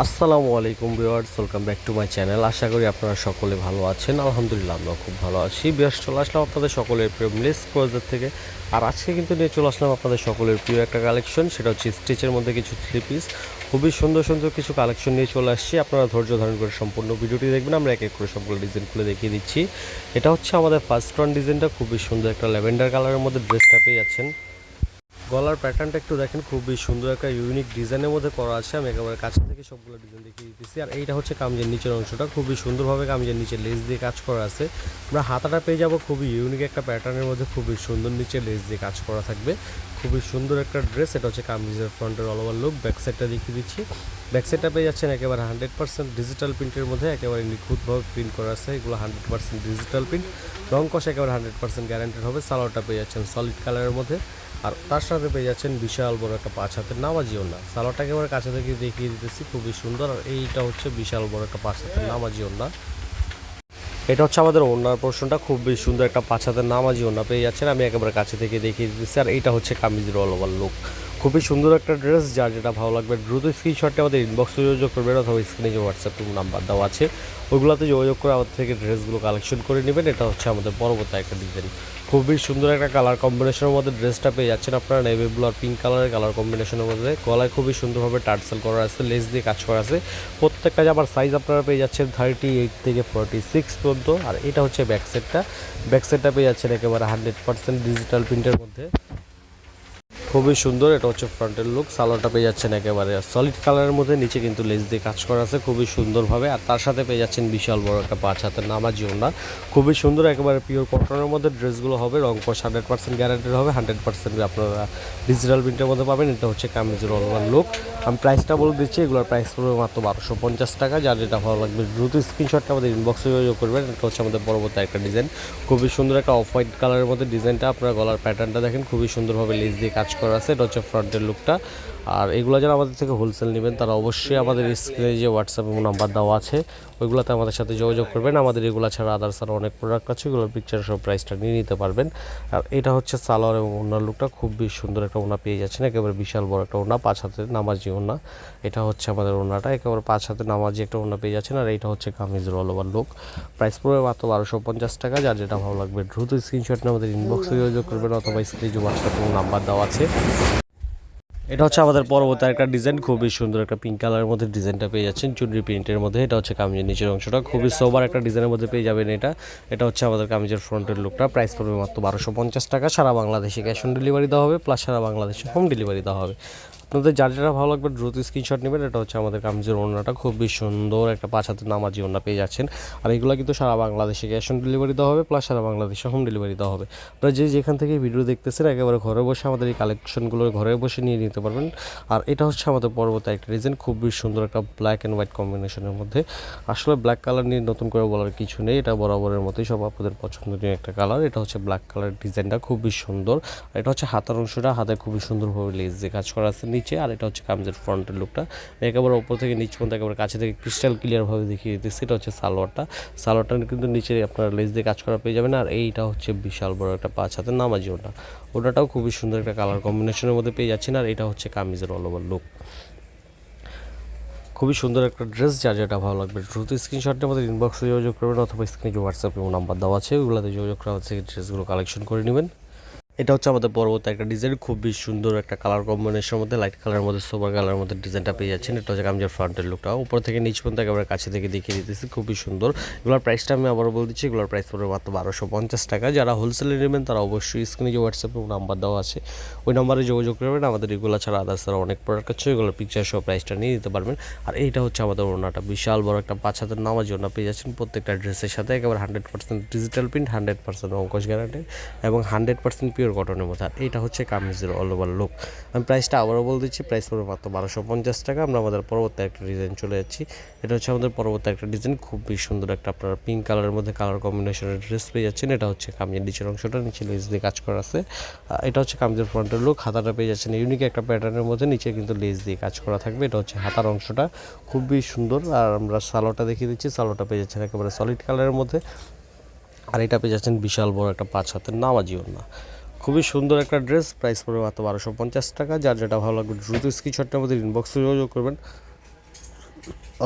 আসসালামু আলাইকুম viewers, welcome back to my channel. আশা করি আপনারা সকলে ভালো আছেন। আলহামদুলিল্লাহ আমরা খুব ভালো আছি। বিয়াস চলে আসলাম আপনাদের সকলের প্রিয় মিলেস ক্লোজার থেকে। আর আজকে কিন্তু নিয়ে চলে আসলাম আপনাদের সকলের প্রিয় একটা কালেকশন সেটা হচ্ছে স্টিচের মধ্যে কিছু থ্রি পিস খুবই সুন্দর সুন্দর কিছু কালেকশন নিয়ে চলে আসছি। আপনারা ধৈর্য ধারণ করে সম্পূর্ণ ভিডিওটি দেখবেন। আমরা এক এক করে সবগুলো ডিজাইন খুলে দেখিয়ে দিচ্ছি। এটা হচ্ছে আমাদের ফার্স্ট ওয়ান ডিজাইনটা খুবই সুন্দর একটা ল্যাভেন্ডার কালারের মধ্যে ড্রেসটা পেয়ে যাচ্ছেন। গলার প্যাটার্নটা একটু দেখেন, খুবই সুন্দর একটা ইউনিক ডিজাইনের মধ্যে করা আছে। আমি একেবারে কাছ থেকে সবগুলো ডিজাইন দেখিয়ে দিতেছি। আর এইটা হচ্ছে কামজের নিচের অংশটা। খুবই সুন্দরভাবে কামজের নিচে লেস দিয়ে কাজ করা আছে। আমরা হাতাটা পেয়ে যাব খুবই ইউনিক একটা প্যাটার্নের মধ্যে, খুবই সুন্দর নিচে লেস দিয়ে কাজ করা থাকবে। খুবই সুন্দর একটা ড্রেস এটা হচ্ছে কামিজের ফ্রন্টের অল ওভার লুক ব্যাক সাইডটা দেখিয়ে দিচ্ছি। ব্যাক সাইডটা পেয়ে যাচ্ছেন একেবারে হান্ড্রেড পার্সেন্ট ডিজিটাল প্রিন্টের মধ্যে, একেবারে নিখুঁতভাবে প্রিন্ট করা আছে। এগুলো হান্ড্রেড পার্সেন্ট ডিজিটাল প্রিন্ট রং কষা একেবারে হান্ড্রেড পার্সেন্ট গ্যারান্টেড হবে। সালোয়ারটা পেয়ে যাচ্ছেন সলিড কালারের মধ্যে। আর তার সাথে পেয়ে যাচ্ছেন বিশাল বড় একটা পাঁচ হাতের নামাজিও না। সালোয়ারটা একেবারে কাছে থেকে দেখিয়ে দিতেছি, খুবই সুন্দর। আর এইটা হচ্ছে বিশাল বড় একটা পাঁচ হাতের নামাজিও না। এটা হচ্ছে আমাদের ওনার পোর্শনটা, খুবই সুন্দর একটা পাঁচ হাতের নামাজি না। পেয়ে যাচ্ছেন, আমি একেবারে কাছে থেকে দেখিয়ে দিতেছি। আর এইটা হচ্ছে কামিজের অল ওভার লুক। খুবই সুন্দর একটা ড্রেস, যার যেটা ভালো লাগবে, দ্রুত স্ক্রিনশটটা আমাদের ইনবক্সে যোগাযোগ করবেন অথবা স্ক্রিনে যে হোয়াটসঅ্যাপ নাম্বার দেওয়া আছে ওইগুলোতে যোগাযোগ করে আমাদের থেকে ড্রেসগুলো কালেকশন করে নেবেন। এটা হচ্ছে আমাদের পরবর্তী একটা ডিজাইন খুবই সুন্দর একটা কালার কম্বিনেশনের মধ্যে ড্রেসটা পেয়ে যাচ্ছেন আপনারা নেভি ব্লু আর পিঙ্ক কালারের কালার কম্বিনেশনের মধ্যে। গলায় খুবই সুন্দরভাবে টার্সেল করা আছে লেস দিয়ে কাজ করা আছে। প্রত্যেকটা জামার সাইজ আপনারা পেয়ে যাচ্ছেন থার্টি এইট থেকে ফর্টি সিক্স পর্যন্ত। আর এটা হচ্ছে ব্যাক সেটটা ব্যাক সেটটা পেয়ে যাচ্ছেন একেবারে হান্ড্রেড পার্সেন্ট ডিজিটাল প্রিন্টের মধ্যে। খুবই সুন্দর, এটা হচ্ছে ফ্রন্টের লুক সালোয়ারটা পেয়ে যাচ্ছেন একেবারে সলিড কালারের মধ্যে, নিচে কিন্তু লেস দিয়ে কাজ করা আছে, খুবই সুন্দরভাবে, আর তার সাথে পেয়ে যাচ্ছেন বিশাল বড় একটা পাঁচ হাতের নামাজি ওনা খুবই সুন্দর, একেবারে পিওর কটনের মধ্যে ড্রেসগুলো হবে রং কস হান্ড্রেড পার্সেন্ট গ্যারান্টেড হবে হান্ড্রেড পার্সেন্ট আপনারা ডিজিটাল প্রিন্টের মধ্যে পাবেন, এটা হচ্ছে কামিজের অলওয়ার লুক আমি প্রাইসটা বলে দিচ্ছি, এগুলোর প্রাইস পড়বে মাত্র বারোশো পঞ্চাশ টাকা, যার যেটা ভালো লাগবে দ্রুত স্ক্রিনশটটা আমাদের ইনবক্সে যোগাযোগ করবেন, এটা হচ্ছে আমাদের পরবর্তী একটা ডিজাইন খুবই সুন্দর একটা অফ হোয়াইট কালারের মধ্যে ডিজাইনটা আপনারা গলার প্যাটার্নটা দেখেন, খুবই সুন্দরভাবে লেস দিয়ে কাজ করা আছে, এটা হচ্ছে ফ্রন্টের লুকটা। আর এগুলো যারা আমাদের থেকে হোলসেল নেবেন, তারা অবশ্যই আমাদের স্ক্রিনে যে হোয়াটসঅ্যাপ নাম্বার দেওয়া আছে, ওইগুলোতে আমাদের সাথে যোগাযোগ করবেন। আমাদের এগুলো ছাড়া আদার্স আরও অনেক প্রোডাক্ট আছে ওগুলোর পিকচার সব প্রাইসটা নিয়ে নিতে পারবেন। আর এটা হচ্ছে সালোয়ার এবং ওনার লুকটা খুবই সুন্দর একটা ওনা পেয়ে যাচ্ছেন। একেবারে বিশাল বড় একটা ওনা পাঁচ হাতের নামাজি ওনা এটা হচ্ছে আমাদের ওনাটা একেবারে পাঁচ হাতের নামাজি একটা ওনা পেয়ে যাচ্ছেন। আর এটা হচ্ছে কামিজের অল ওভার লুক প্রাইস পড়বে মাত্র বারোশো পঞ্চাশ টাকা, যার যেটা ভালো লাগবে দ্রুত স্ক্রিনশট আমাদের ইনবক্সে যোগাযোগ করবেন, অথবা স্ক্রিনে যে হোয়াটসঅ্যাপ নাম্বার দেওয়া আছে এটা হচ্ছে আমাদের পরবর্তী একটা ডিজাইন খুবই সুন্দর একটা পিঙ্ক কালারের মধ্যে ডিজাইনটা পেয়ে যাচ্ছেন চুনরি প্রিন্টের মধ্যে। এটা হচ্ছে কামিজের নিচের অংশটা। খুবই সোবার একটা ডিজাইনের মধ্যে পেয়ে যাবেন এটা। এটা হচ্ছে আমাদের কামিজের ফ্রন্টের লুকটা প্রাইস পড়বে মাত্র বারোশো পঞ্চাশ টাকা। সারা বাংলাদেশে ক্যাশ অন ডেলিভারি দেওয়া হবে প্লাস সারা বাংলাদেশে হোম ডেলিভারি দেওয়া হবে। আপনাদের যার যারা ভালো লাগবে দ্রুত স্ক্রিনশট নেবেন। এটা হচ্ছে আমাদের কামিজের ওড়নাটা। খুবই সুন্দর একটা পাঁচ হাতের নামাজি ওড়না পেয়ে যাচ্ছেন। আর এগুলো কিন্তু সারা বাংলাদেশে ক্যাশ অন ডেলিভারি দেওয়া হবে প্লাস সারা বাংলাদেশে হোম ডেলিভারি দেওয়া হবে। আপনারা যে যেখান থেকে ভিডিও দেখতেছেন, একেবারে ঘরে বসে আমাদের এই কালেকশনগুলো ঘরে বসে নিয়ে নিতে পারবেন। আর এটা হচ্ছে আমাদের পরবর্তী একটা ডিজাইন খুবই সুন্দর একটা ব্ল্যাক অ্যান্ড হোয়াইট কম্বিনেশনের মধ্যে। আসলে ব্ল্যাক কালার নিয়ে নতুন করে বলার কিছু নেই, এটা বরাবরের মতোই সব আপনাদের পছন্দনীয় একটা কালার এটা হচ্ছে ব্ল্যাক কালার ডিজাইনটা খুবই সুন্দর। আর এটা হচ্ছে হাতার অংশটা হাতে খুবই সুন্দরভাবে লেস দিয়ে কাজ করা আছে। নিচে, আর এটা হচ্ছে কামিজের ফ্রন্টের লুকটা। একেবারে উপর থেকে নিচ পর্যন্ত একেবারে কাছে থেকে ক্রিস্টাল ক্লিয়ারভাবে দেখিয়ে দিচ্ছি। এটা হচ্ছে সালোয়ারটা। সালোয়ারটা কিন্তু নিচে আপনার লেস দিয়ে কাজ করা পেয়ে যাবেন। আর এইটা হচ্ছে বিশাল বড় একটা পাঁচ হাতের নামাজি ওটা ওটাটাও খুবই সুন্দর একটা কালার কম্বিনেশনের মধ্যে পেয়ে যাচ্ছেন। আর এটা হচ্ছে কামিজের অল ওভার লুক খুবই সুন্দর একটা ড্রেস যার যেটা ভালো লাগবে দ্রুত স্ক্রিনশটটা আমাদের ইনবক্সে যোগাযোগ করবেন, অথবা স্ক্রিনে যে হোয়াটসঅ্যাপ নাম্বার দেওয়া আছে। ওগুলোতে যোগাযোগ করা হচ্ছে ড্রেসগুলো কালেকশন করে নেবেন। এটা হচ্ছে আমাদের পরবর্তী একটা ডিজাইন খুবই সুন্দর একটা কালার কম্বিনেশনের মধ্যে লাইট কালারের মধ্যে সোবার কালারের মধ্যে ডিজাইনটা পেয়ে যাচ্ছেন। এটা হচ্ছে কামিজের ফ্রন্টের লুকটা উপর থেকে নিচ পর্যন্ত একেবারে কাছে থেকে দেখিয়ে দিতেছি, খুবই সুন্দর। এগুলোর প্রাইসটা আমি আবারও বলে দিচ্ছি, এগুলোর প্রাইস পড়বে মাত্র বারোশো পঞ্চাশ টাকা। যারা হোলসেলে নেবেন, তারা অবশ্যই স্ক্রিনে যে হোয়াটসঅ্যাপ নাম্বার দেওয়া আছে, ওই নাম্বারে যোগাযোগ করবেন। আমাদের এগুলো ছাড়া আদার্স ছাড়া অনেক প্রোডাক্ট আছে এগুলোর পিকচার সহ প্রাইসটা নিয়ে দিতে পারবেন। আর এইটা হচ্ছে আমাদের ওনাটা বিশাল বড় একটা পাঁচ হাতের নামাজ ওনা পেয়ে যাচ্ছেন প্রত্যেকটা ড্রেসের সাথে। একেবারে hundred percent digital print hundred percent অঙ্কশ guarantee এবং হান্ড্রেড পার্সেন্ট পিওর কটনের মধ্যে। আর এটা হচ্ছে কামিজের অল ওভার লুক আমি প্রাইসটা আবারও বলে দিচ্ছি প্রাইস পড়বে মাত্র বারোশো পঞ্চাশ টাকা। আমরা আমাদের পরবর্তী একটা ডিজাইন চলে যাচ্ছি। এটা হচ্ছে আমাদের পরবর্তী একটা ডিজাইন খুবই সুন্দর একটা আপনার পিঙ্ক কালারের মধ্যে কালার কম্বিনেশনের ড্রেস পেয়ে যাচ্ছেন। এটা হচ্ছে কামিজের নিচের অংশটা, নিচে লেজ দিয়ে কাজ করা আছে। এটা হচ্ছে কামিজের ফ্রন্টের লুক হাতাটা পেয়ে যাচ্ছেন। ইউনিক একটা প্যাটার্নের মধ্যে নিচে কিন্তু লেজ দিয়ে কাজ করা থাকবে। এটা হচ্ছে হাতার অংশটা, খুবই সুন্দর। আর আমরা সালোটা দেখিয়ে দিচ্ছি সালোটা পেয়ে যাচ্ছেন একেবারে সলিড কালারের মধ্যে। আর এটা পেয়ে যাচ্ছেন বিশাল বড় একটা পাঁচ হাতের নামাজি ওড়না। খুবই সুন্দর একটা ড্রেস, প্রাইস পড়বে মাত্র বারোশো পঞ্চাশ টাকা। যার যেটা ভালো লাগবে, দ্রুত স্ক্রিনশটটার মধ্যে ইনবক্সে যোগাযোগ করবেন।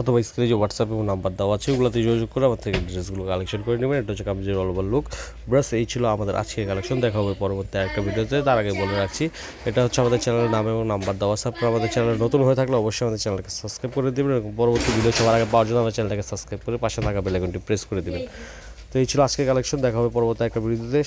অথবা স্ক্রিনে যে হোয়াটসঅ্যাপ এবং নাম্বার দেওয়া আছে, ওগুলোতে যোগাযোগ করে আমার থেকে ড্রেসগুলো কালেকশন করে নেবেন। এটা হচ্ছে কামজের অল ওভার লুক ব্রাস এই ছিল আমাদের আজকে কালেকশন দেখা হবে পরবর্তী একটা ভিডিওতে। তার আগে বলে রাখছি, এটা হচ্ছে আমাদের চ্যানেলের নাম এবং নাম্বার দেওয়া আছে। আপনারা আমাদের চ্যানেল নতুন হয়ে থাকলে অবশ্যই আমাদের চ্যানেলকে সাবস্ক্রাইব করে দেবেন এবং পরবর্তী ভিডিও সবার আগে পাওয়ার জন্য আমাদের চ্যানেলটাকে সাবস্ক্রাইব করে পাশে থাকা বেলাইকনটি প্রেস করে দেবেন। তো এই ছিল আজকে কালেকশন দেখা হবে পরবর্তী একটা ভিডিওতে।